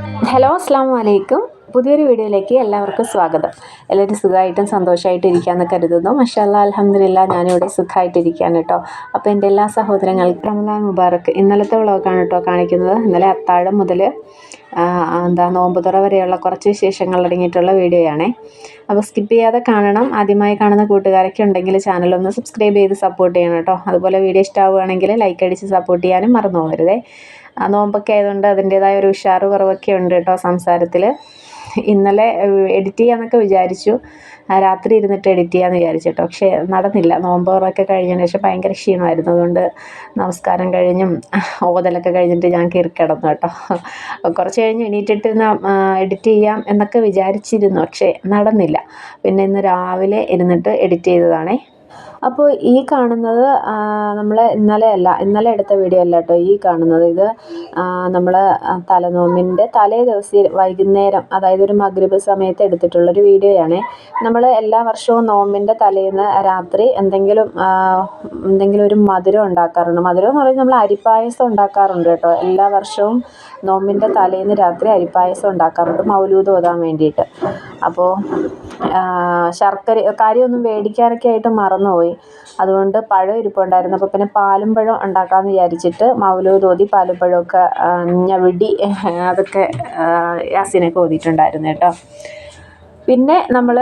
Hello അസ്സാം വലൈക്കും പുതിയൊരു വീഡിയോയിലേക്ക് എല്ലാവർക്കും സ്വാഗതം. എല്ലാവരും സുഖമായിട്ടും സന്തോഷമായിട്ടും ഇരിക്കാമെന്ന് കരുതുന്നു. മഷാല്ല അലഹമില്ല ഞാനിവിടെ സുഖമായിട്ടിരിക്കുകയാണ് കേട്ടോ. അപ്പോൾ എന്റെ എല്ലാ സഹോദരങ്ങൾക്കും റമലാൻ മുബാറക്ക് ഇന്നലത്തെ വ്ളോഗാണ് കേട്ടോ കാണിക്കുന്നത്. ഇന്നലെ അത്താഴം മുതൽ എന്താ നോമ്പുതുറ വരെയുള്ള കുറച്ച് വിശേഷങ്ങൾ അടങ്ങിയിട്ടുള്ള വീഡിയോയാണേ. അപ്പോൾ സ്കിപ്പ് ചെയ്യാതെ കാണണം. ആദ്യമായി കാണുന്ന കൂട്ടുകാരൊക്കെ ഉണ്ടെങ്കിൽ ചാനലൊന്ന് സബ്സ്ക്രൈബ് ചെയ്ത് സപ്പോർട്ട് ചെയ്യണം കേട്ടോ. അതുപോലെ വീഡിയോ ഇഷ്ടമാവുകയാണെങ്കിൽ ലൈക്ക് അടിച്ച് സപ്പോർട്ട് ചെയ്യാനും മറന്നു പോകരുതേ. നോമ്പൊക്കെ ആയതുകൊണ്ട് അതിന്റേതായ ഒരു ഉഷാറ് കുറവൊക്കെ ഉണ്ട് കേട്ടോ സംസാരത്തിൽ ഇന്നലെ എഡിറ്റ് ചെയ്യാമെന്നൊക്കെ വിചാരിച്ചു. രാത്രി ഇരുന്നിട്ട് എഡിറ്റ് ചെയ്യാമെന്ന് വിചാരിച്ചു കേട്ടോ പക്ഷേ നടന്നില്ല. നോമ്പ് തുറയൊക്കെ കഴിഞ്ഞതിന് ശേഷം ഭയങ്കര ക്ഷീണമായിരുന്നു. അതുകൊണ്ട് നമസ്കാരം കഴിഞ്ഞും ഓതലൊക്കെ കഴിഞ്ഞിട്ട് ഞാൻ കയറി കിടന്നു കേട്ടോ. കുറച്ച് കഴിഞ്ഞ് എണീറ്റിട്ട് എഡിറ്റ് ചെയ്യാം എന്നൊക്കെ വിചാരിച്ചിരുന്നു. പക്ഷേ നടന്നില്ല. പിന്നെ ഇന്ന് രാവിലെ ഇരുന്നിട്ട് എഡിറ്റ് ചെയ്തതാണേ. അപ്പോൾ ഈ കാണുന്നത് നമ്മൾ ഇന്നലെ അല്ല ഇന്നലെ എടുത്ത വീഡിയോ അല്ല കേട്ടോ ഈ കാണുന്നത്. ഇത് നമ്മൾ തലനോമ്പിന്റെ തലേ ദിവസം വൈകുന്നേരം അതായത് ഒരു മഗ്രിബ് സമയത്ത് എടുത്തിട്ടുള്ളൊരു വീഡിയോയാണ്. നമ്മൾ എല്ലാ വർഷവും നോമ്പിന്റെ തലേന്ന് രാത്രി എന്തെങ്കിലും എന്തെങ്കിലും ഒരു മധുരം ഉണ്ടാക്കാറുണ്ട്. മധുരം എന്ന് പറയുന്നത് നമ്മൾ അരിപ്പായസം ഉണ്ടാക്കാറുണ്ട് കേട്ടോ. എല്ലാ വർഷവും നോമ്പിന്റെ തലേന്ന് രാത്രി അരിപ്പായസം ഉണ്ടാക്കാറുണ്ട്. മൗലൂദ് ഓതാൻ വേണ്ടിയിട്ട്. അപ്പോൾ ശർക്കര കാര്യമൊന്നും മേടിക്കാനൊക്കെ ആയിട്ട് മറന്നുപോയി. അതുകൊണ്ട് പഴം ഇരിപ്പുണ്ടായിരുന്നു. അപ്പോൾ പിന്നെ പാലും പഴം ഉണ്ടാക്കാമെന്ന് വിചാരിച്ചിട്ട് മൗലൂദ് തോതി പാലും പഴമൊക്കെ ഞവിടി അതൊക്കെ യാസിനൊക്കെ ഓതിയിട്ടുണ്ടായിരുന്നു കേട്ടോ. പിന്നെ നമ്മൾ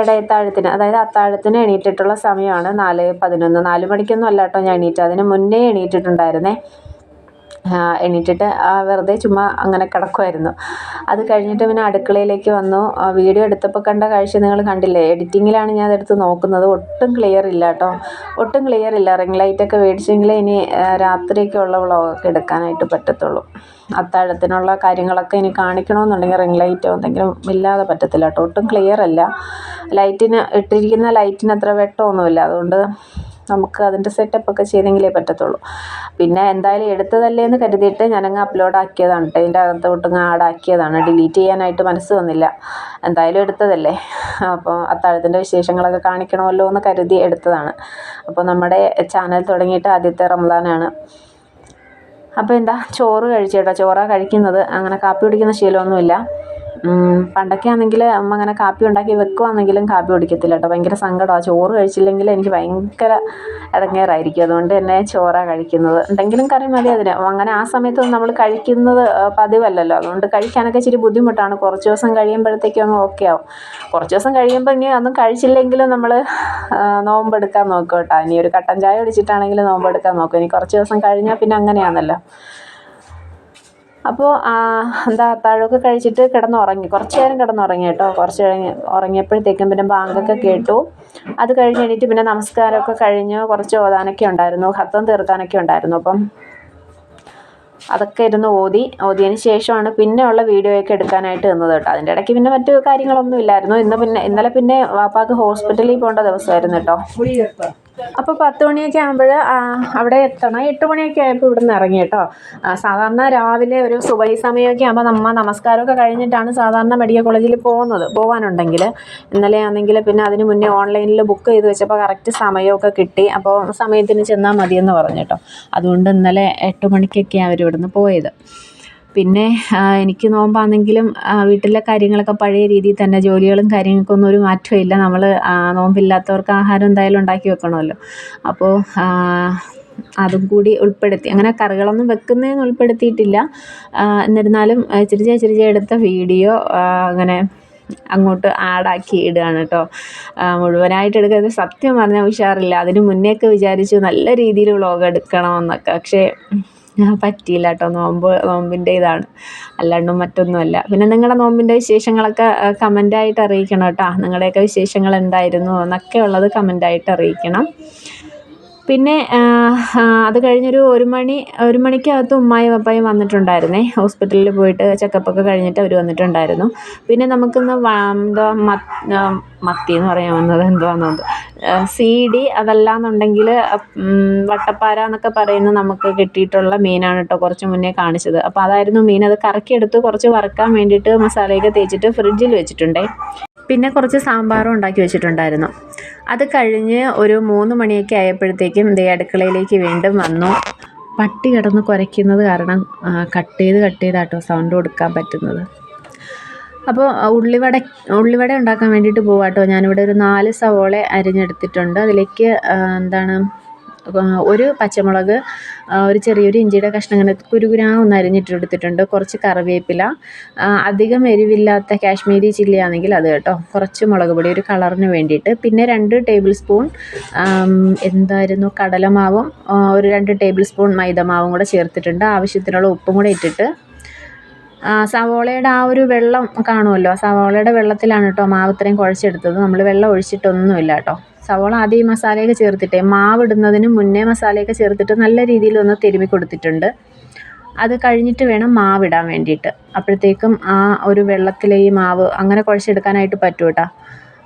ഇടയത്താഴത്തിന് അതായത് അത്താഴത്തിന് എണീറ്റിട്ടുള്ള സമയമാണ് നാല് പതിനൊന്ന്. നാല് മണിക്കൊന്നും അല്ല കേട്ടോ ഞാൻ എണീറ്റ് അതിന് മുന്നേ എണീറ്റിട്ടുണ്ടായിരുന്നേ. എണീറ്റിട്ട് വെറുതെ ചുമ്മാ അങ്ങനെ കിടക്കുമായിരുന്നു അത് കഴിഞ്ഞിട്ട് പിന്നെ അടുക്കളയിലേക്ക് വന്നു. വീഡിയോ എടുത്തപ്പോൾ കണ്ട കാഴ്ച നിങ്ങൾ കണ്ടില്ലേ? എഡിറ്റിങ്ങിലാണ് ഞാൻ അതെടുത്ത് നോക്കുന്നത്. ഒട്ടും ക്ലിയർ ഇല്ല കേട്ടോ. ഒട്ടും ക്ലിയർ ഇല്ല. റിംഗ് ലൈറ്റൊക്കെ മേടിച്ചെങ്കിൽ ഇനി രാത്രിയൊക്കെ ഉള്ള വ്ളോഗൊക്കെ എടുക്കാനായിട്ട് പറ്റത്തുള്ളൂ. അത്താഴത്തിനുള്ള കാര്യങ്ങളൊക്കെ ഇനി കാണിക്കണമെന്നുണ്ടെങ്കിൽ റിംഗ് ലൈറ്റോ എന്തെങ്കിലും ഇല്ലാതെ പറ്റത്തില്ല കേട്ടോ. ഒട്ടും ക്ലിയർ അല്ല. ലൈറ്റിന് ഇട്ടിരിക്കുന്ന ലൈറ്റിന് അത്ര വെട്ടമൊന്നുമില്ല. അതുകൊണ്ട് നമുക്ക് അതിന്റെ സെറ്റപ്പൊക്കെ ചെയ്തെങ്കിലേ പറ്റത്തുള്ളൂ. പിന്നെ എന്തായാലും എടുത്തതല്ലേ എന്ന് കരുതിയിട്ട് ഞാനങ്ങ് അപ്ലോഡ് ആക്കിയതാണ് കേട്ടോ ഇതിന്റെ അകത്തോട്ടങ്ങ് ആഡാക്കിയതാണ് ഡിലീറ്റ് ചെയ്യാനായിട്ട് മനസ്സ് വന്നില്ല. എന്തായാലും എടുത്തതല്ലേ. അപ്പോൾ അത്താഴത്തിന്റെ വിശേഷങ്ങളൊക്കെ കാണിക്കണമല്ലോ എന്ന് കരുതി എടുത്തതാണ്. അപ്പോൾ നമ്മുടെ ചാനൽ തുടങ്ങിയിട്ട് ആദ്യത്തെ റംസാനാണ് അപ്പോൾ എന്താ? ചോറ് കഴിച്ചേട്ടോ ചോറാണ് കഴിക്കുന്നത്. അങ്ങനെ കാപ്പി കുടിക്കുന്ന ശീലമൊന്നുമില്ല. പണ്ടൊക്കെ ആണെങ്കിൽ അമ്മ അങ്ങനെ കാപ്പി ഉണ്ടാക്കി വെക്കുവാണെങ്കിലും കാപ്പി കുടിക്കത്തില്ല കേട്ടോ. ഭയങ്കര സങ്കടമാണ് ചോറ് കഴിച്ചില്ലെങ്കിൽ എനിക്ക് ഭയങ്കര ഇടങ്ങേറായിരിക്കും അതുകൊണ്ട് തന്നെ ചോറാണ് കഴിക്കുന്നത്. എന്തെങ്കിലും കറി മതി അതിന്. അങ്ങനെ ആ സമയത്തൊന്നും നമ്മൾ കഴിക്കുന്നത് പതിവല്ലല്ലോ. അതുകൊണ്ട് കഴിക്കാനൊക്കെ ഇച്ചിരി ബുദ്ധിമുട്ടാണ്. കുറച്ച് ദിവസം കഴിയുമ്പോഴത്തേക്കും അങ്ങ് ഓക്കെ ആവും. കുറച്ച് ദിവസം കഴിയുമ്പോൾ ഇനി ഒന്നും കഴിച്ചില്ലെങ്കിലും നമ്മൾ നോമ്പെടുക്കാൻ നോക്കും കേട്ടോ. ഇനി ഒരു കട്ടൻ ചായ കുടിച്ചിട്ടാണെങ്കിലും നോമ്പെടുക്കാൻ നോക്കും. ഇനി കുറച്ച് ദിവസം കഴിഞ്ഞാൽ പിന്നെ അങ്ങനെയാണല്ലോ. അപ്പോൾ എന്താ അത്താഴമൊക്കെ കഴിച്ചിട്ട് കിടന്നുറങ്ങി. കുറച്ച് നേരം കിടന്നുറങ്ങി കേട്ടോ. കുറച്ച് കഴിഞ്ഞ് ഉറങ്ങിയപ്പോഴത്തേക്കും പിന്നെ ബാങ്കൊക്കെ കേട്ടു. അത് കഴിഞ്ഞ് എണീറ്റ് പിന്നെ നമസ്കാരമൊക്കെ കഴിഞ്ഞ് കുറച്ച് ഓതാനൊക്കെ ഉണ്ടായിരുന്നു. ഹത്തം തീർക്കാനൊക്കെ ഉണ്ടായിരുന്നു അപ്പം. അതൊക്കെ ഇരുന്ന് ഓതി. ഓതിയതിന് ശേഷമാണ് പിന്നെ ഉള്ള വീഡിയോ ഒക്കെ എടുക്കാനായിട്ട് നിന്നത് കേട്ടോ. അതിന്റെ ഇടയ്ക്ക് പിന്നെ മറ്റു കാര്യങ്ങളൊന്നും ഇല്ലായിരുന്നു. ഇന്ന് പിന്നെ ഇന്നലെ പിന്നെ വാപ്പാക്ക് ഹോസ്പിറ്റലിൽ പോകേണ്ട ദിവസമായിരുന്നു കേട്ടോ. അപ്പോൾ പത്ത് മണിയൊക്കെ ആകുമ്പോൾ അവിടെ എത്തണം. എട്ട് മണിയൊക്കെ ആയപ്പോൾ ഇവിടെ നിന്ന് ഇറങ്ങി കേട്ടോ. സാധാരണ രാവിലെ ഒരു സുബൈ സമയമൊക്കെ ആകുമ്പോൾ നമ്മൾ നമസ്കാരമൊക്കെ കഴിഞ്ഞിട്ടാണ് സാധാരണ മെഡിക്കൽ കോളേജിൽ പോകുന്നത്. പോകാനുണ്ടെങ്കിൽ ഇന്നലെ ആണെങ്കിൽ പിന്നെ അതിന് മുന്നേ ഓൺലൈനിൽ ബുക്ക് ചെയ്ത് വെച്ചപ്പോൾ കറക്റ്റ് സമയമൊക്കെ കിട്ടി. അപ്പോൾ സമയത്തിന് ചെന്നാൽ മതിയെന്ന് പറഞ്ഞു കേട്ടോ. അതുകൊണ്ട് ഇന്നലെ എട്ട് മണിക്കൊക്കെയാണ് അവർ ഇവിടുന്ന് പോയത്. പിന്നെ എനിക്ക് നോമ്പാണെങ്കിലും വീട്ടിലെ കാര്യങ്ങളൊക്കെ പഴയ രീതിയിൽ തന്നെ ജോലികളും കാര്യങ്ങൾക്കൊന്നും ഒരു മാറ്റവും ഇല്ല. നമ്മൾ നോമ്പില്ലാത്തവർക്ക് ആഹാരം എന്തായാലും ഉണ്ടാക്കി വെക്കണമല്ലോ. അപ്പോൾ അതും കൂടി ഉൾപ്പെടുത്തി. അങ്ങനെ കറികളൊന്നും വെക്കുന്നതെന്ന് ഉൾപ്പെടുത്തിയിട്ടില്ല. എന്നിരുന്നാലും ചെറിയ ചെറിയ എടുത്ത വീഡിയോ അങ്ങനെ അങ്ങോട്ട് ആഡാക്കി ഇടുകയാണ് കേട്ടോ. മുഴുവനായിട്ട് എടുക്കുന്നത് സത്യം പറഞ്ഞാൽ ഉഷാറില്ല. അതിന് മുന്നേയൊക്കെ വിചാരിച്ചു നല്ല രീതിയിൽ വ്ളോഗ് എടുക്കണമെന്നൊക്കെ. പക്ഷേ പറ്റിയില്ല കേട്ടോ. നോമ്പ് നോമ്പിന്റെ ഇതാണ്. അല്ലാണ്ടും മറ്റൊന്നുമല്ല. പിന്നെ നിങ്ങളുടെ നോമ്പിന്റെ വിശേഷങ്ങളൊക്കെ കമന്റായിട്ട് അറിയിക്കണം കേട്ടോ. നിങ്ങളുടെയൊക്കെ വിശേഷങ്ങൾ എന്തായിരുന്നു എന്നൊക്കെ ഉള്ളത് കമന്റായിട്ട് അറിയിക്കണം. പിന്നെ അത് കഴിഞ്ഞൊരു ഒരു മണി ഒരു മണിക്കകത്ത് ഉമ്മായും പപ്പായും വന്നിട്ടുണ്ടായിരുന്നേ. ഹോസ്പിറ്റലിൽ പോയിട്ട് ചെക്കപ്പൊക്കെ കഴിഞ്ഞിട്ട് അവർ വന്നിട്ടുണ്ടായിരുന്നു. പിന്നെ നമുക്കിന്ന് എന്തോ മത്തി എന്ന് പറയാൻ വന്നത് എന്തുവാണെന്നത് സി ഡി അതല്ലാന്നുണ്ടെങ്കിൽ വട്ടപ്പാര എന്നൊക്കെ പറയുന്ന നമുക്ക് കിട്ടിയിട്ടുള്ള മീനാണ് കേട്ടോ കുറച്ച് മുന്നേ കാണിച്ചത്. അപ്പോൾ അതായിരുന്നു മീൻ. അത് കറക്കിയെടുത്ത് കുറച്ച് വറുക്കാൻ വേണ്ടിയിട്ട് മസാലയൊക്കെ തേച്ചിട്ട് ഫ്രിഡ്ജിൽ വെച്ചിട്ടുണ്ടേ. പിന്നെ കുറച്ച് സാമ്പാറും ഉണ്ടാക്കി വെച്ചിട്ടുണ്ടായിരുന്നു. അത് കഴിഞ്ഞ് ഒരു മൂന്ന് മണിയൊക്കെ ആയപ്പോഴത്തേക്കും ദേ അടുക്കളയിലേക്ക് വീണ്ടും വന്നു. പട്ടി കിടന്ന് കുരയ്ക്കുന്നത് കാരണം കട്ട് ചെയ്ത് കട്ട് ചെയ്താട്ടോ സൗണ്ട് കൊടുക്കാൻ പറ്റുന്നത്. അപ്പോൾ ഉള്ളിവട ഉള്ളിവട ഉണ്ടാക്കാൻ വേണ്ടിയിട്ട് പോവാട്ടോ. ഞാനിവിടെ ഒരു നാല് സവോള അരിഞ്ഞെടുത്തിട്ടുണ്ട്. അതിലേക്ക് എന്താണ് ഒരു പച്ചമുളക് ഒരു ചെറിയൊരു ഇഞ്ചിയുടെ കഷ്ണം ഇങ്ങനെ കുരുകുരാ ഒന്ന് അരിഞ്ഞിട്ട് എടുത്തിട്ടുണ്ട് കുറച്ച് കറിവേപ്പില അധികം എരിവില്ലാത്ത കാശ്മീരി ചില്ലി ആണെങ്കിൽ അത് കേട്ടോ. കുറച്ച് മുളക് പൊടി ഒരു കളറിന് വേണ്ടിയിട്ട്. പിന്നെ രണ്ട് ടേബിൾ സ്പൂൺ എന്തായിരുന്നു? കടലമാവും ഒരു രണ്ട് ടേബിൾ സ്പൂൺ മൈദമാവും കൂടെ ചേർത്തിട്ടുണ്ട്. ആവശ്യത്തിനുള്ള ഉപ്പും കൂടെ ഇട്ടിട്ട്. സവോളയുടെ ആ ഒരു വെള്ളം കാണുമല്ലോ? സവോളയുടെ വെള്ളത്തിലാണ് കേട്ടോ മാവ് ഇത്രയും കുഴച്ചെടുത്തത്. നമ്മൾ വെള്ളം ഒഴിച്ചിട്ടൊന്നുമില്ല കേട്ടോ. സവോള ആദ്യം ഈ മസാലയൊക്കെ ചേർത്തിട്ടേ. മാവ് ഇടുന്നതിന് മുന്നേ മസാലയൊക്കെ ചേർത്തിട്ട് നല്ല രീതിയിൽ ഒന്ന് തിരുമി കൊടുത്തിട്ടുണ്ട്. അത് കഴിഞ്ഞിട്ട് വേണം മാവ് ഇടാൻ വേണ്ടിയിട്ട്. അപ്പോഴത്തേക്കും ആ ഒരു വെള്ളത്തിലെ ഈ മാവ് അങ്ങനെ കുഴച്ചെടുക്കാനായിട്ട് പറ്റും കേട്ടോ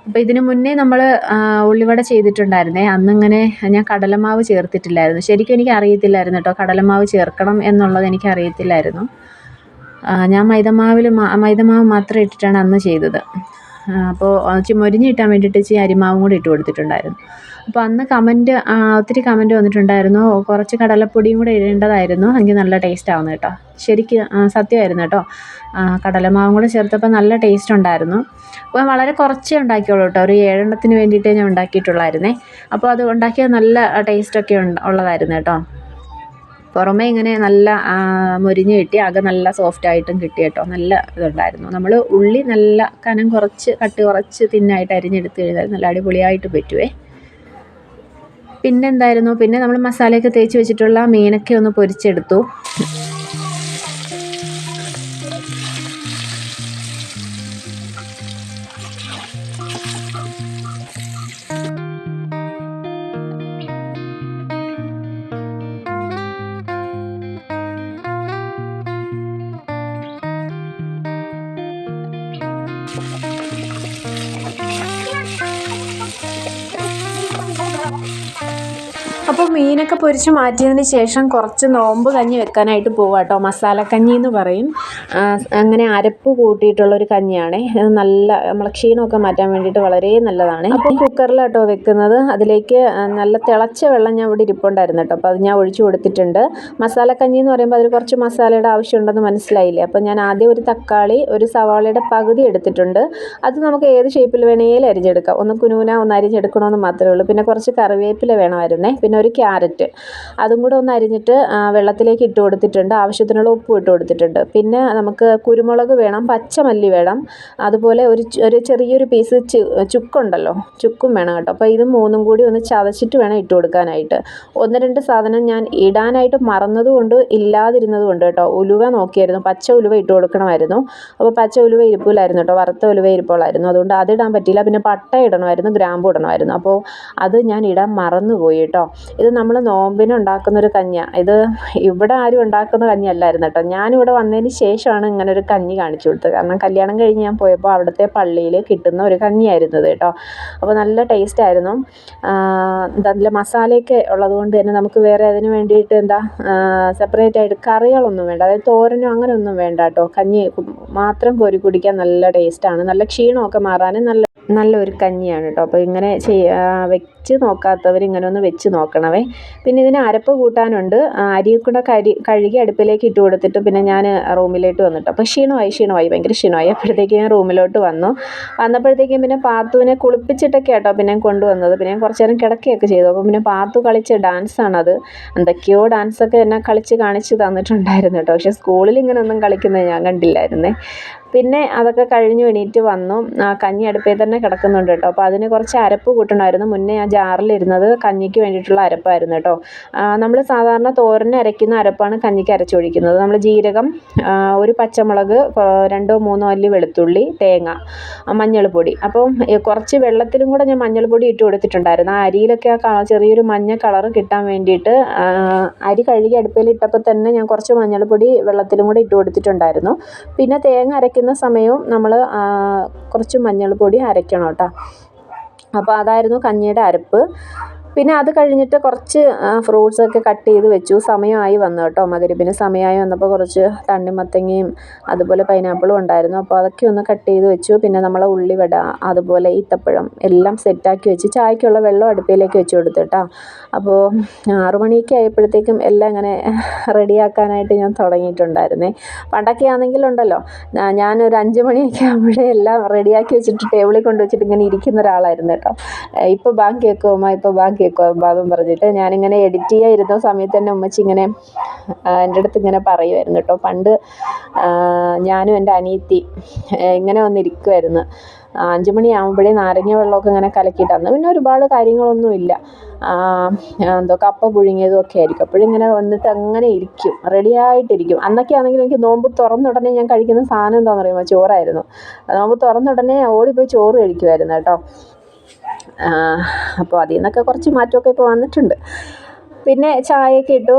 അപ്പോൾ ഇതിന് മുന്നേ നമ്മൾ ഉള്ളിവട ചെയ്തിട്ടുണ്ടായിരുന്നേ. അന്നിങ്ങനെ ഞാൻ കടലമാവ് ചേർത്തിട്ടില്ലായിരുന്നു. ശരിക്കും എനിക്ക് അറിയത്തില്ലായിരുന്നു കേട്ടോ കടലമാവ് ചേർക്കണം എന്നുള്ളത് എനിക്ക് അറിയത്തില്ലായിരുന്നു ഞാൻ മൈദമാവിൽ മൈദമാവ് മാത്രം ഇട്ടിട്ടാണ് അന്ന് ചെയ്തത്. അപ്പോൾ മൊരിഞ്ഞ് കിട്ടാൻ വേണ്ടിയിട്ട് ഇച്ചിരി അരിമാവും കൂടി ഇട്ട് കൊടുത്തിട്ടുണ്ടായിരുന്നു. അപ്പോൾ അന്ന് കമന്റ് ഒത്തിരി കമന്റ് വന്നിട്ടുണ്ടായിരുന്നു. കുറച്ച് കടലപ്പൊടിയും കൂടെ ഇടേണ്ടതായിരുന്നു. എങ്കിൽ നല്ല ടേസ്റ്റ് ആവുന്നു കേട്ടോ. ശരിക്ക് സത്യമായിരുന്നു കേട്ടോ. കടലമാവും കൂടെ ചേർത്തപ്പോൾ നല്ല ടേസ്റ്റ് ഉണ്ടായിരുന്നു. അപ്പോൾ വളരെ കുറച്ചേ ഉണ്ടാക്കിയുള്ളൂ കേട്ടോ. ഒരു ഏഴെണ്ണത്തിന് വേണ്ടിയിട്ടേ ഞാൻ ഉണ്ടാക്കിയിട്ടുള്ളായിരുന്നേ. അപ്പോൾ അത് ഉണ്ടാക്കിയത് നല്ല ടേസ്റ്റൊക്കെ ഉള്ളതായിരുന്നു കേട്ടോ. പുറമേ ഇങ്ങനെ നല്ല മൊരിഞ്ഞ് കിട്ടി അകം നല്ല സോഫ്റ്റ് ആയിട്ടും കിട്ടി കേട്ടോ. നല്ല ഇതുണ്ടായിരുന്നു. നമ്മൾ ഉള്ളി നല്ല കനം കുറച്ച് കട്ടി കുറച്ച് തിന്നായിട്ട് അരിഞ്ഞെടുത്ത് കഴിഞ്ഞാൽ നല്ല അടിപൊളിയായിട്ട് പറ്റുവേ. പിന്നെന്തായിരുന്നു? പിന്നെ നമ്മൾ മസാലയൊക്കെ തേച്ച് വെച്ചിട്ടുള്ള മീനൊക്കെ ഒന്ന് പൊരിച്ചെടുത്തു. മീനൊക്കെ പൊരിച്ച് മാറ്റിയതിന് ശേഷം കുറച്ച് നോമ്പ് കഞ്ഞി വെക്കാനായിട്ട് പോവാം കേട്ടോ കഞ്ഞി എന്ന് പറയും. അങ്ങനെ അരപ്പ് കൂട്ടിയിട്ടുള്ള ഒരു കഞ്ഞിയാണേ. നല്ല നമ്മളെ ക്ഷീണമൊക്കെ മാറ്റാൻ വേണ്ടിയിട്ട് വളരെ നല്ലതാണ്. അപ്പോൾ കുക്കറിലാട്ടോ വെക്കുന്നത്. അതിലേക്ക് നല്ല തിളച്ച വെള്ളം ഞാൻ ഇവിടെ ഇരിപ്പുണ്ടായിരുന്നു കേട്ടോ അപ്പോൾ അത് ഞാൻ ഒഴിച്ചു കൊടുത്തിട്ടുണ്ട്. മസാല കഞ്ഞി എന്ന് പറയുമ്പോൾ അതിൽ കുറച്ച് മസാലയുടെ ആവശ്യമുണ്ടെന്ന് മനസ്സിലായില്ലേ? അപ്പോൾ ഞാൻ ആദ്യം ഒരു തക്കാളി ഒരു സവാളയുടെ പകുതി എടുത്തിട്ടുണ്ട്. അത് നമുക്ക് ഏത് ഷേപ്പിൽ വേണമെങ്കിലും അരിഞ്ഞെടുക്കാം. ഒന്ന് കുനുകുന ഒന്ന് അരിഞ്ഞെടുക്കണമെന്ന് മാത്രമേ ഉള്ളൂ. പിന്നെ കുറച്ച് കറിവേപ്പില വേണമായിരുന്നേ. പിന്നെ ഒരു ക്യാരറ്റ്. അതും കൂടെ ഒന്ന് അരിഞ്ഞിട്ട് വെള്ളത്തിലേക്ക് ഇട്ട് കൊടുത്തിട്ടുണ്ട്. ആവശ്യത്തിനുള്ള ഉപ്പ് ഇട്ട് കൊടുത്തിട്ടുണ്ട്. പിന്നെ നമുക്ക് കുരുമുളക് വേണം പച്ചമല്ലി വേണം. അതുപോലെ ഒരു ഒരു ചെറിയൊരു പീസ് ചുക്കുണ്ടല്ലോ ചുക്കും വേണം കേട്ടോ. അപ്പോൾ ഇത് മൂന്നും കൂടി ഒന്ന് ചതച്ചിട്ട് വേണം ഇട്ട് കൊടുക്കാനായിട്ട്. ഒന്ന് രണ്ട് സാധനം ഞാൻ ഇടാനായിട്ട് മറന്നതുകൊണ്ട് ഇല്ലാതിരുന്നതുകൊണ്ട് കേട്ടോ. ഉലുവ നോക്കിയായിരുന്നു. പച്ച ഉലുവ ഇട്ട് കൊടുക്കണമായിരുന്നു. അപ്പോൾ പച്ച ഉലുവ ഇരിപ്പിലായിരുന്നു കേട്ടോ. വറുത്ത ഉലുവ ഇരിപ്പുള്ളായിരുന്നു. അതുകൊണ്ട് അത് ഇടാൻ പറ്റിയില്ല. പിന്നെ പട്ട ഇടണമായിരുന്നു ഗ്രാമ്പു ഇടണമായിരുന്നു. അപ്പോൾ അത് ഞാൻ ഇടാൻ മറന്നുപോയി കേട്ടോ. ഇത് നമ്മൾ നോമ്പിന് ഉണ്ടാക്കുന്ന ഒരു കഞ്ഞ ഇത് ഇവിടെ ആരും ഉണ്ടാക്കുന്ന കഞ്ഞി അല്ലായിരുന്നു കേട്ടോ. ഞാനിവിടെ വന്നതിന് ശേഷമാണ് ഇങ്ങനെ ഒരു കഞ്ഞി കാണിച്ചു കൊടുത്തത്. കാരണം കല്യാണം കഴിഞ്ഞ് ഞാൻ പോയപ്പോൾ അവിടുത്തെ പള്ളിയിൽ കിട്ടുന്ന ഒരു കഞ്ഞിയായിരുന്നു ഇത് കേട്ടോ. അപ്പോൾ നല്ല ടേസ്റ്റ് ആയിരുന്നു. നല്ല മസാലയൊക്കെ ഉള്ളതുകൊണ്ട് തന്നെ നമുക്ക് വേറെ അതിന് വേണ്ടിയിട്ട് എന്താ സെപ്പറേറ്റ് ആയിട്ട് കറികളൊന്നും വേണ്ട. അതായത് തോരനോ അങ്ങനെ ഒന്നും വേണ്ട കേട്ടോ. കഞ്ഞി മാത്രം കോരി കുടിക്കാൻ നല്ല ടേസ്റ്റാണ് നല്ല ക്ഷീണമൊക്കെ മാറാനും നല്ല നല്ലൊരു കഞ്ഞിയാണ് കേട്ടോ അപ്പോൾ ഇങ്ങനെ വെച്ച് നോക്കാത്തവർ ഇങ്ങനെ ഒന്ന് വെച്ച് നോക്കണമേ പിന്നെ ഇതിന് അരപ്പ് കൂട്ടാനുണ്ട്. അരിയൊക്കെ കൂടെ കരി കഴുകി അടുപ്പിലേക്ക് ഇട്ട് കൊടുത്തിട്ട് പിന്നെ ഞാൻ റൂമിലോട്ട് വന്നിട്ട്. അപ്പോൾ ക്ഷീണമായി ക്ഷീണമായി ഭയങ്കര ക്ഷീണമായി. അപ്പോഴത്തേക്ക് ഞാൻ റൂമിലോട്ട് വന്നു. വന്നപ്പോഴത്തേക്കും പിന്നെ പാത്തുവിനെ കുളിപ്പിച്ചിട്ടൊക്കെ കേട്ടോ പിന്നെ കൊണ്ടുവന്നത്. പിന്നെ ഞാൻ കുറച്ച് നേരം കിടക്കുകയൊക്കെ ചെയ്തു. അപ്പോൾ പിന്നെ പാത്തു കളിച്ച ഡാൻസാണത്. എന്തൊക്കെയോ ഡാൻസൊക്കെ എന്നെ കളിച്ച് കാണിച്ച് തന്നിട്ടുണ്ടായിരുന്നു കേട്ടോ പക്ഷേ സ്കൂളിൽ ഇങ്ങനെ ഒന്നും കളിക്കുന്നത് ഞാൻ കണ്ടില്ലായിരുന്നേ. പിന്നെ അതൊക്കെ കഴിഞ്ഞു എണീറ്റ് വന്നു. കഞ്ഞി അടുപ്പിൽ തന്നെ കിടക്കുന്നുണ്ട് കേട്ടോ. അപ്പോൾ അതിന് കുറച്ച് അരപ്പ് കൂട്ടണമായിരുന്നു. മുന്നേ ആ ജാറിലിരുന്നത് കഞ്ഞിക്ക് വേണ്ടിയിട്ടുള്ള അരപ്പായിരുന്നു കേട്ടോ. നമ്മൾ സാധാരണ തോരന് അരയ്ക്കുന്ന അരപ്പാണ് കഞ്ഞിക്ക് അരച്ചൊഴിക്കുന്നത്. നമ്മൾ ജീരകം ഒരു പച്ചമുളക് രണ്ടോ മൂന്നോ അല്ലി വെളുത്തുള്ളി തേങ്ങ മഞ്ഞൾപ്പൊടി. അപ്പം കുറച്ച് വെള്ളത്തിലും കൂടെ ഞാൻ മഞ്ഞൾപ്പൊടി ഇട്ട് കൊടുത്തിട്ടുണ്ടായിരുന്നു. ആ അരിയിലൊക്കെ ആ ചെറിയൊരു മഞ്ഞ കളർ കിട്ടാൻ വേണ്ടിയിട്ട് അരി കഴുകി അടുപ്പിൽ ഇട്ടപ്പോൾ തന്നെ ഞാൻ കുറച്ച് മഞ്ഞൾപ്പൊടി വെള്ളത്തിലും കൂടെ ഇട്ട് കൊടുത്തിട്ടുണ്ടായിരുന്നു. പിന്നെ തേങ്ങ അരയ്ക്കുന്ന സമയവും നമ്മൾ കുറച്ച് മഞ്ഞൾപ്പൊടി അരയ്ക്കണം കേട്ടോ അപ്പോൾ അതായിരുന്നു കഞ്ഞിയുടെ അരപ്പ്. പിന്നെ അത് കഴിഞ്ഞിട്ട് കുറച്ച് ഫ്രൂട്ട്സൊക്കെ കട്ട് ചെയ്ത് വെച്ചു. സമയമായി വന്നു കേട്ടോ. മകരിപ്പിന് സമയമായി വന്നപ്പോൾ കുറച്ച് തണ്ണിമത്തങ്ങയും അതുപോലെ പൈനാപ്പിളും ഉണ്ടായിരുന്നു. അപ്പോൾ അതൊക്കെ ഒന്ന് കട്ട് ചെയ്ത് വെച്ചു. പിന്നെ നമ്മളെ ഉള്ളിവട അതുപോലെ ഈത്തപ്പഴം എല്ലാം സെറ്റാക്കി വെച്ച് ചായക്കുള്ള വെള്ളം അടുപ്പിലേക്ക് വെച്ച് കൊടുത്തു കേട്ടോ. അപ്പോൾ ആറുമണിയൊക്കെ ആയപ്പോഴത്തേക്കും എല്ലാം ഇങ്ങനെ റെഡിയാക്കാനായിട്ട് ഞാൻ തുടങ്ങിയിട്ടുണ്ടായിരുന്നേ. പണ്ടൊക്കെ ആണെങ്കിലുണ്ടല്ലോ ഞാനൊരു അഞ്ച് മണിയൊക്കെ ആകുമ്പോഴേ എല്ലാം റെഡിയാക്കി വെച്ചിട്ട് ടേബിളിൽ കൊണ്ടുവച്ചിട്ട് ഇങ്ങനെ ഇരിക്കുന്ന ഒരാളായിരുന്നു കേട്ടോ. ഇപ്പോൾ ബാങ്ക് കേൾക്കുമ്പോൾ ഇപ്പോൾ ബാങ്ക് അമ്മ എന്നും പറഞ്ഞിട്ട് ഞാനിങ്ങനെ എഡിറ്റ് ചെയ്യാതിരുന്ന സമയത്ത് തന്നെ ഉമ്മച്ചി ഇങ്ങനെ എന്റെ അടുത്ത് ഇങ്ങനെ പറയുമായിരുന്നു കേട്ടോ. പണ്ട് ഞാനും എന്റെ അനിയത്തി ഇങ്ങനെ വന്നിരിക്കുമായിരുന്നു അഞ്ച് മണിയാകുമ്പോഴേ നാരങ്ങ വെള്ളമൊക്കെ ഇങ്ങനെ അന്ന് പിന്നെ ഒരുപാട് കാര്യങ്ങളൊന്നുമില്ല എന്തോ കപ്പ പുഴുങ്ങിയതും ഒക്കെ ആയിരിക്കും. അപ്പോഴിങ്ങനെ വന്നിട്ട് അങ്ങനെ ഇരിക്കും. റെഡി ആയിട്ടിരിക്കും. അന്നൊക്കെ ആണെങ്കിൽ എനിക്ക് നോമ്പ് തുറന്ന ഉടനെ ഞാൻ കഴിക്കുന്ന സാധനം എന്താണെന്ന് പറയുമ്പോൾ ചോറായിരുന്നു. നോമ്പ് തുറന്ന ഉടനെ ഓടിപ്പോയി ചോറ് കഴിക്കുമായിരുന്നു കേട്ടോ. അപ്പോൾ അതിൽ നിന്നൊക്കെ കുറച്ച് മാറ്റമൊക്കെ ഇപ്പോൾ വന്നിട്ടുണ്ട്. പിന്നെ ചായയൊക്കെ ഇട്ടു.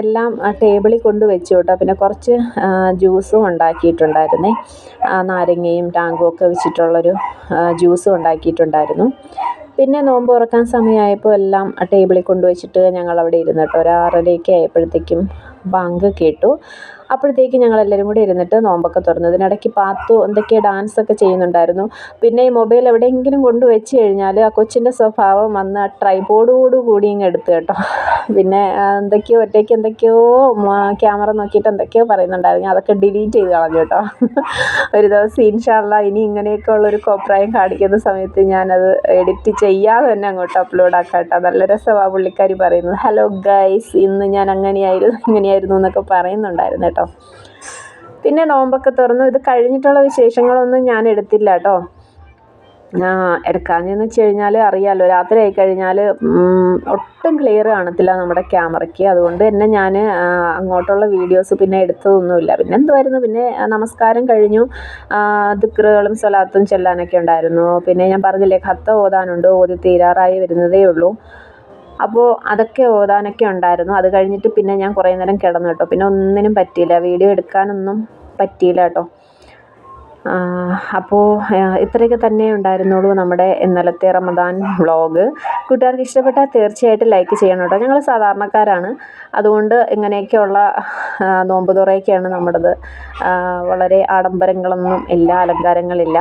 എല്ലാം ടേബിളിൽ കൊണ്ട് വെച്ചു കേട്ടോ. പിന്നെ കുറച്ച് ജ്യൂസും ഉണ്ടാക്കിയിട്ടുണ്ടായിരുന്നേ. നാരങ്ങയും ടാങ്കും ഒക്കെ വെച്ചിട്ടുള്ളൊരു ജ്യൂസും ഉണ്ടാക്കിയിട്ടുണ്ടായിരുന്നു. പിന്നെ നോമ്പ് തുറക്കാൻ സമയമായപ്പോൾ എല്ലാം ടേബിളിൽ കൊണ്ടുവച്ചിട്ട് ഞങ്ങൾ അവിടെ ഇരുന്നു കേട്ടോ. ഒരു ആയപ്പോഴത്തേക്കും ബാങ്ക് കേട്ടു അപ്പോഴത്തേക്ക് ഞങ്ങൾ എല്ലാവരും കൂടി ഇരുന്നിട്ട് നോമ്പൊക്കെ തുറന്നു. അതിനിടയ്ക്ക് പാത്തു എന്തൊക്കെയോ ഡാൻസൊക്കെ ചെയ്യുന്നുണ്ടായിരുന്നു. പിന്നെ ഈ മൊബൈൽ എവിടെയെങ്കിലും കൊണ്ട് വെച്ച് കഴിഞ്ഞാൽ ആ കൊച്ചിന്റെ സ്വഭാവം വന്ന് ആ ട്രൈപോഡോട് കൂടി ഇങ്ങ് എടുത്തു കേട്ടോ. പിന്നെ എന്തൊക്കെയോ ഒറ്റയ്ക്ക് എന്തൊക്കെയോ ക്യാമറ നോക്കിയിട്ട് എന്തൊക്കെയോ പറയുന്നുണ്ടായിരുന്നു. അതൊക്കെ ഡിലീറ്റ് ചെയ്ത് കളഞ്ഞു കേട്ടോ. ഒരു ദിവസം ഇൻഷാല്ല ഇനി ഇങ്ങനെയൊക്കെ ഉള്ളൊരു കോപ്രായം കാണിക്കുന്ന സമയത്ത് ഞാനത് എഡിറ്റ് ചെയ്യാതെ തന്നെ അങ്ങോട്ട് അപ്ലോഡ് ആക്കാം കേട്ടോ. നല്ല രസമാണ് പുള്ളിക്കാരി പറയുന്നത്. ഹലോ ഗൈസ് ഇന്ന് ഞാൻ അങ്ങനെയായിരുന്നു ഇങ്ങനെയായിരുന്നു എന്നൊക്കെ പറയുന്നുണ്ടായിരുന്നു കേട്ടോ. പിന്നെ നോമ്പൊക്കെ തുറന്നു. ഇത് കഴിഞ്ഞിട്ടുള്ള വിശേഷങ്ങളൊന്നും ഞാൻ എടുത്തില്ല കേട്ടോ. എടുക്കാഞ്ഞെന്ന് വെച്ച് കഴിഞ്ഞാൽ അറിയാമല്ലോ രാത്രി ആയി കഴിഞ്ഞാൽ ഒട്ടും ക്ലിയർ കാണത്തില്ല നമ്മുടെ ക്യാമറയ്ക്ക്. അതുകൊണ്ട് തന്നെ ഞാൻ അങ്ങോട്ടുള്ള വീഡിയോസ് പിന്നെ എടുത്തതൊന്നുമില്ല. പിന്നെ എന്തുമായിരുന്നു പിന്നെ നമസ്കാരം കഴിഞ്ഞു. ദിക്റുകളും സ്വലാത്തും ചെല്ലാനൊക്കെ ഉണ്ടായിരുന്നു. പിന്നെ ഞാൻ പറഞ്ഞില്ലേ ഖത്ത ഓതാനുണ്ട് ഓതി തീരാറായി വരുന്നതേ ഉള്ളൂ. അപ്പോൾ അതൊക്കെ ഓതാനൊക്കെ ഉണ്ടായിരുന്നു. അത് കഴിഞ്ഞിട്ട് പിന്നെ ഞാൻ കുറേ നേരം കിടന്നു കേട്ടോ. പിന്നെ ഒന്നിനും പറ്റിയില്ല. വീഡിയോ എടുക്കാനൊന്നും പറ്റിയില്ല കേട്ടോ. അപ്പോൾ ഇത്രയൊക്കെ തന്നെ ഉണ്ടായിരുന്നുള്ളൂ നമ്മുടെ ഇന്നലത്തെ റമദാൻ വ്ളോഗ്. കൂട്ടുകാർക്ക് ഇഷ്ടപ്പെട്ടാൽ തീർച്ചയായിട്ടും ലൈക്ക് ചെയ്യണം കേട്ടോ. ഞങ്ങൾ സാധാരണക്കാരാണ്. അതുകൊണ്ട് ഇങ്ങനെയൊക്കെയുള്ള നോമ്പ് തുറയൊക്കെയാണ് നമ്മുടേത്. വളരെ ആഡംബരങ്ങളൊന്നും ഇല്ല അലങ്കാരങ്ങളില്ല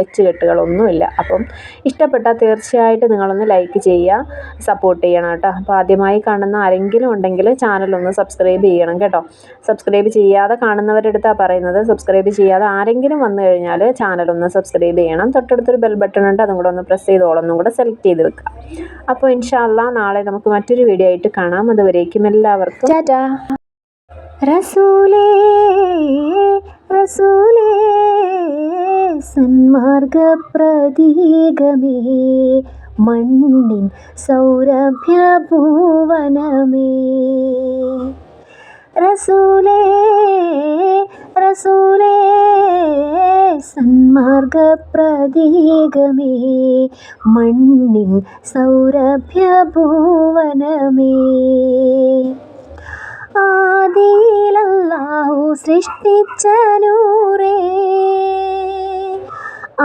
വെച്ചുകെട്ടുകളൊന്നുമില്ല അപ്പം ഇഷ്ടപ്പെട്ടാൽ തീർച്ചയായിട്ടും നിങ്ങളൊന്ന് ലൈക്ക് ചെയ്യുക സപ്പോർട്ട് ചെയ്യണം കേട്ടോ. അപ്പോൾ ആദ്യമായി കാണുന്ന ആരെങ്കിലും ഉണ്ടെങ്കിൽ ചാനലൊന്ന് സബ്സ്ക്രൈബ് ചെയ്യണം കേട്ടോ. സബ്സ്ക്രൈബ് ചെയ്യാതെ കാണുന്നവരുടെ അടുത്താണ് പറയുന്നത്. സബ്സ്ക്രൈബ് ചെയ്യാതെ ആരെങ്കിലും ആരെങ്കിലും വന്നു കഴിഞ്ഞാൽ ചാനൽ ഒന്ന് സബ്സ്ക്രൈബ് ചെയ്യണം. തൊട്ടടുത്തൊരു ബെൽ ബട്ടൺ ഉണ്ട്. അതും കൂടെ ഒന്ന് പ്രസ് ചെയ്തോളൊന്നും കൂടെ സെലക്ട് ചെയ്ത് വെക്കുക. അപ്പോൾ ഇൻഷാല്ല നാളെ നമുക്ക് മറ്റൊരു വീഡിയോ ആയിട്ട് കാണാം. അതുവരേക്കും എല്ലാവർക്കും ടാറ്റാ. റസൂലേ റസൂലേ സന്മാർഗ പ്രതീകമേ മണ്ണിൻ സൗരഭ്യ ഭൂവനമേ റസൂലേ റസൂലേ സന്മാർഗപ്രതീകമേ മണ്ണിൻ സൗരഭ്യഭുവനമേ. ആദിയിലല്ലാഹു സൃഷ്ടിച്ച നൂറേ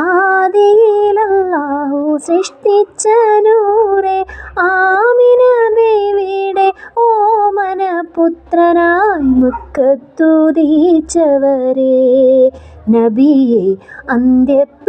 ആദിയിലല്ലാഹു സൃഷ്ടിച്ച നൂറേ ആമിന ഓമന പുത്രനായി മുക്കത്തുതീച്ചവരേ നബിയെ അന്ത്യപ്രവാചകരേ.